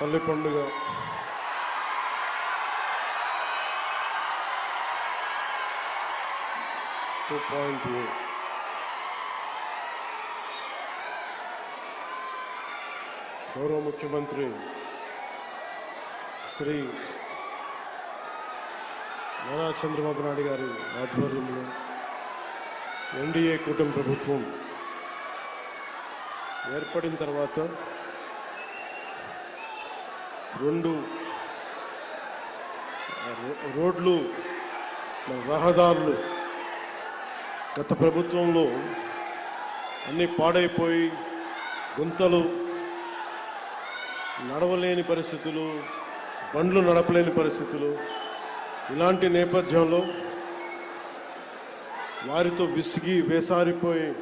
పల్లె పండుగ. Two point గౌరవ ముఖ్యమంత్రి శ్రీ నారా చంద్రబాబు నాయుడు గారి ఆధ్వర్యంలో ఎన్డీఏ కూటమి ప్రభుత్వం ఏర్పడిన తర్వాత రెండు రో- రోడ్లు రహదారులు. గత ప్రభుత్వంలో అన్నీ పాడైపోయి గుంతలు నడవలేని పరిస్థితులు బండ్లు నడపలేని పరిస్థితులు. ఇలాంటి నేపథ్యంలో వారితో విసిగి వేసారిపోయి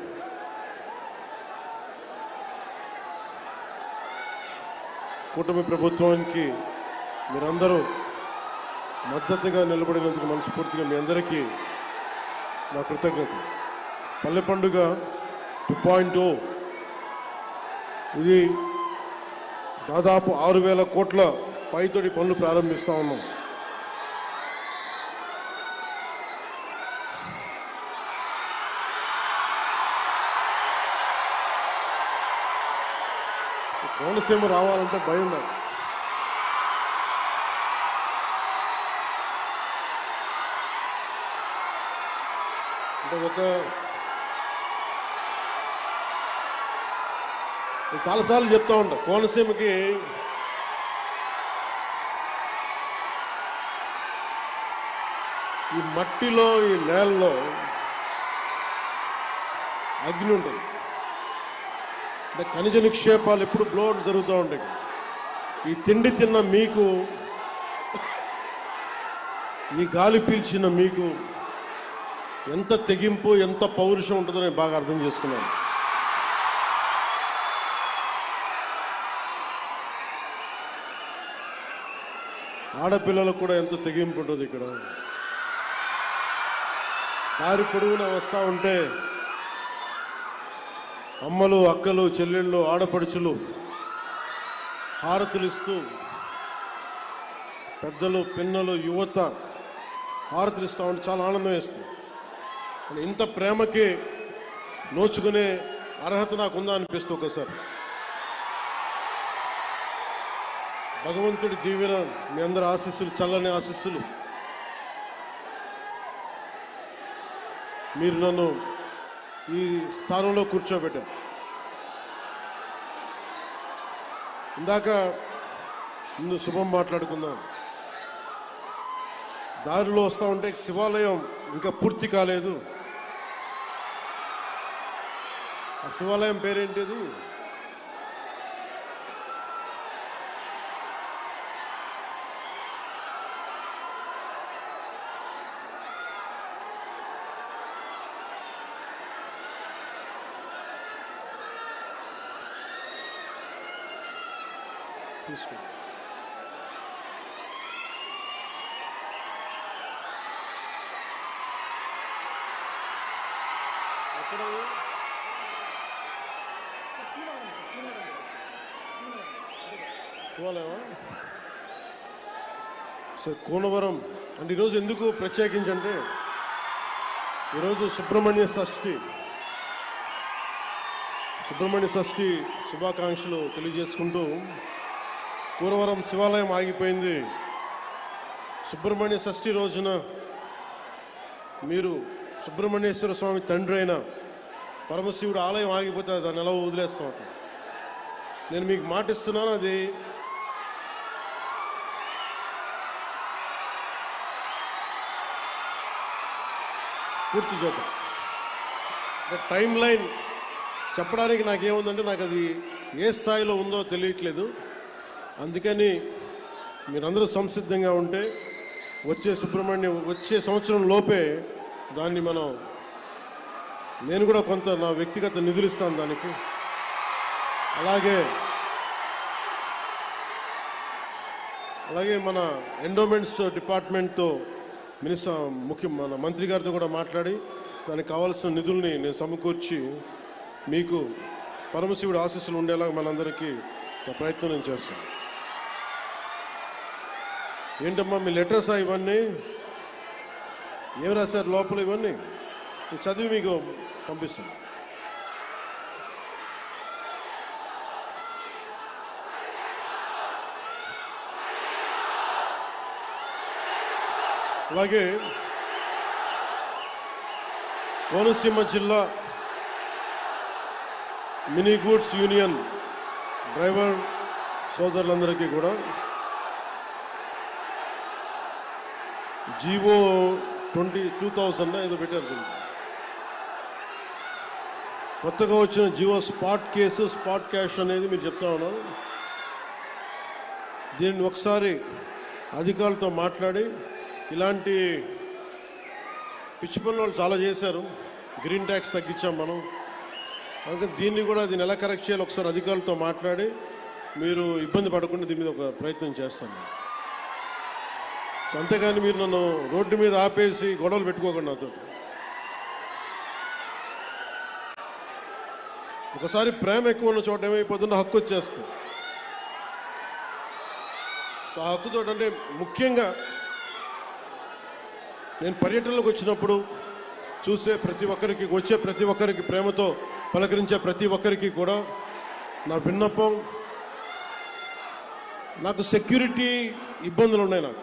కూటమి ప్రభుత్వానికి మీరందరూ మద్దతుగా నిలబడినందుకు మనస్ఫూర్తిగా మీ అందరికీ నా కృతజ్ఞత పల్లె పండుగ టూ పాయింట్ oh, ఇది దాదాపు ఆరు వేల కోట్ల పైతొడి పనులు ప్రారంభిస్తా ఉన్నాం. కోనసీమ రావాలంటే భయం నాకు. అంటే ఒక చాలాసార్లు చెప్తా ఉంటా కోనసీమకి ఈ మట్టిలో ఈ నేలలో అగ్ని ఉంటుంది. అంటే ఖనిజ నిక్షేపాలు ఎప్పుడు బ్లోట్ జరుగుతూ ఉంటాయి. ఈ తిండి తిన్న మీకు ఈ గాలి పీల్చిన మీకు ఎంత తెగింపు ఎంత పౌరుషం ఉంటుందో నేను బాగా అర్థం చేసుకున్నాను. ఆడపిల్లలకు కూడా ఎంత తెగింపు ఉంటుంది ఇక్కడ. దారి పొడవునా వస్తూ ఉంటే అమ్మలు అక్కలు చెల్లెళ్ళు ఆడపడుచులు హారతులు ఇస్తూ పెద్దలు పిన్నలు యువత హారతులు ఇస్తూ ఉంటే చాలా ఆనందం వేస్తుంది. ఇంత ప్రేమకి నోచుకునే అర్హత నాకుందా అనిపిస్తుంది ఒకసారి. భగవంతుడి దీవెన మీ అందరి ఆశీస్సులు చల్లని ఆశీస్సులు. మీరు నన్ను ఈ స్థానంలో కూర్చోబెట్టారు. ఇందాక ముందు శుభం మాట్లాడుకుందాం. దారిలో వస్తూ ఉంటే శివాలయం ఇంకా పూర్తి కాలేదు. ఆ శివాలయం పేరేంటిది? తీసుకుంది. ఎక్కడ సరే కోనవరం. అంటే ఈరోజు ఎందుకు ప్రత్యేకించంటే ఈరోజు సుబ్రహ్మణ్య షష్ఠి. సుబ్రహ్మణ్య షష్ఠి శుభాకాంక్షలు తెలియజేసుకుంటూ కూరవరం శివాలయం ఆగిపోయింది. సుబ్రహ్మణ్య షష్ఠి రోజున మీరు సుబ్రహ్మణ్యేశ్వర స్వామి తండ్రి అయిన పరమశివుడు ఆలయం ఆగిపోతే దాన్ని ఎలా వదిలేస్తాం అక్కడ. నేను మీకు మాటిస్తున్నాను అది. పూర్తి చేద్దాం టైం లైన్ చెప్పడానికి నాకేముందంటే నాకు అది ఏ స్థాయిలో ఉందో తెలియట్లేదు. అందుకని మీరందరూ సంసిద్ధంగా ఉంటే వచ్చే సుబ్రహ్మణ్యం వచ్చే సంవత్సరం లోపే దాన్ని మనం నేను కూడా కొంత నా వ్యక్తిగత నిధులు ఇస్తాను దానికి. అలాగే అలాగే మన ఎండోమెంట్స్ డిపార్ట్మెంట్తో మినిస్టర్ ముఖ్య మన మంత్రి గారితో కూడా మాట్లాడి దానికి కావాల్సిన నిధుల్ని నేను సమకూర్చి మీకు పరమశివుడు ఆశీస్సులు ఉండేలాగా మనందరికీ ప్రయత్నం నేను చేస్తాను. ఏంటమ్మా మీ లెటర్సా ఇవన్నీ? ఏం రాశారు లోపల ఇవన్నీ? చదివి మీకు పంపిస్తాను. అలాగే కోనసీమ జిల్లా మినీ గూడ్స్ యూనియన్ డ్రైవర్ సోదరులందరికీ కూడా జీవో ట్వంటీ టూ థౌజండ్ ఏదో పెట్టారు కొత్తగా వచ్చిన Jio spot case spot cash అనేది మీరు చెప్తా ఉన్నారు. దీన్ని ఒకసారి అధికారులతో మాట్లాడి ఇలాంటి పిచ్చి పనులు వాళ్ళు చాలా చేశారు. గ్రీన్ ట్యాక్స్ తగ్గించాం మనం. అందుకని దీన్ని కూడా దీన్ని ఎలా కరెక్ట్ చేయాలి ఒకసారి అధికారులతో మాట్లాడి మీరు ఇబ్బంది పడకుండా దీని మీద ఒక ప్రయత్నం చేస్తాను. సో అంతేగాని మీరు నన్ను రోడ్డు మీద ఆపేసి గొడవలు పెట్టుకోకండి నాతో. ఒకసారి ప్రేమ ఎక్కువ ఉన్న చోట ఏమైపోతుందో హక్కు వచ్చేస్తుంది. సో ఆ హక్కుతో అంటే ముఖ్యంగా నేను పర్యటనలకు వచ్చినప్పుడు చూసే ప్రతి ఒక్కరికి వచ్చే ప్రతి ఒక్కరికి ప్రేమతో పలకరించే ప్రతి ఒక్కరికి కూడా నా విన్నపం నాకు సెక్యూరిటీ ఇబ్బందులు ఉన్నాయి నాకు.